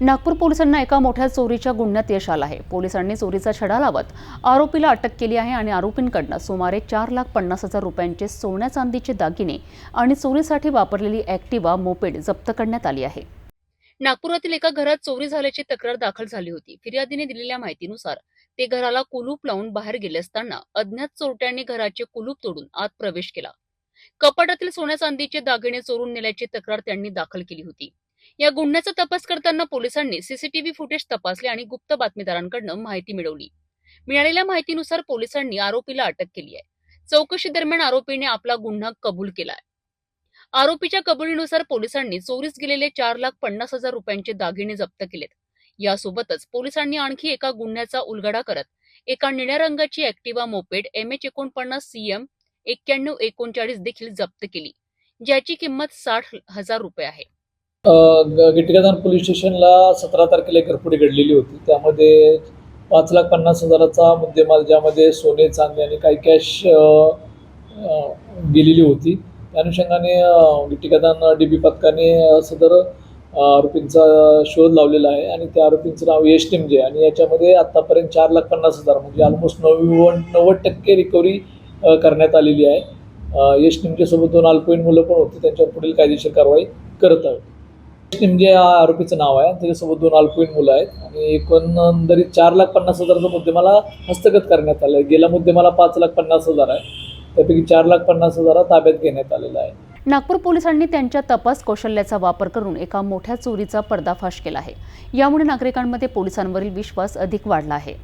नागपूर पोलिसांना एका मोठ्या चोरीच्या गुन्ह्यात यश आलं आहे. पोलिसांनी चोरीचा छडा लावत आरोपीला अटक केली आहे आणि आरोपींकडनं सुमारे चार लाख पन्नास हजार रुपयांचे सोन्या चांदीचे दागिने आणि चोरीसाठी वापरलेली ॲक्टिवा मोपेड जप्त करण्यात आली आहे. नागपुरातील एका घरात चोरी झाल्याची तक्रार दाखल झाली होती. फिर्यादीने दिलेल्या माहितीनुसार ते घराला कुलूप लावून बाहेर गेले असताना अज्ञात चोरट्यांनी घराचे कुलूप तोडून आत प्रवेश केला. कपाटातील सोन्या चांदीचे दागिने चोरून नेल्याची तक्रार त्यांनी दाखल केली होती. या गुन्ह्याचा तपास करताना पोलिसांनी सीसीटीव्ही फुटेज तपासले आणि गुप्त बातमीदारांकडनं माहिती मिळवली. मिळालेल्या माहितीनुसार पोलिसांनी आरोपीला अटक केली आहे. चौकशी दरम्यान आरोपीने आपला गुन्हा कबूल केलाय. आरोपीच्या कबुलीनुसार पोलिसांनी चोरीस गेलेले चार लाख पन्नास हजार रुपयांचे दागिने जप्त केलेत. यासोबतच पोलिसांनी आणखी एका गुन्ह्याचा उलगडा करत एका निळ्या रंगाची ऍक्टिवा मोपेड एम एच एकोणपन्नास सीएम एक्क्याण्णव एकोणचाळीस देखील जप्त केली ज्याची किंमत साठ हजार रुपये आहे. गिटगदान पोलीस स्टेशनला सतरा तारखेला एक घरपुडी घडलेली होती. त्यामध्ये पाच लाख पन्नास हजाराचा मुद्देमाल ज्यामध्ये सोने चांदी आणि काही कॅश गेलेली होती. त्या अनुषंगाने अ, गिटिकादान डी बी पथकाने सदर आरोपींचा शोध लावलेला आहे आणि त्या आरोपींचं नाव यश टिमजे आणि याच्यामध्ये आत्तापर्यंत चार लाख पन्नास हजार म्हणजे ऑलमोस्ट नव्वद नव्वद टक्के रिकव्हरी करण्यात आलेली आहे. यश टिमजेसोबत दोन अल्पवयीन मुलं पण होती. त्यांच्यावर पुढील कायदेशीर कारवाई करत आहोत. म्हणजे या आरोपीचं नाव आहे. त्याच्यासोबत दोन अल्पवयीन मुलं आहेत. आणि एकंदरीत चार लाख पन्नास हजाराचा मुद्देमाला हस्तगत करण्यात आला आहे गेला मुद्देमाला पाच लाख पन्नास हजार आहे. त्यापैकी चार लाख पन्नास हजार ताब्यात घेण्यात आलेला आहे. नागपूर पोलिसांनी त्यांच्या तपास कौशल्याचा वापर करून एका मोठ्या चोरीचा पर्दाफाश केला आहे. यामुळे नागरिकांमध्ये पोलिसांवरील विश्वास अधिक वाढला आहे.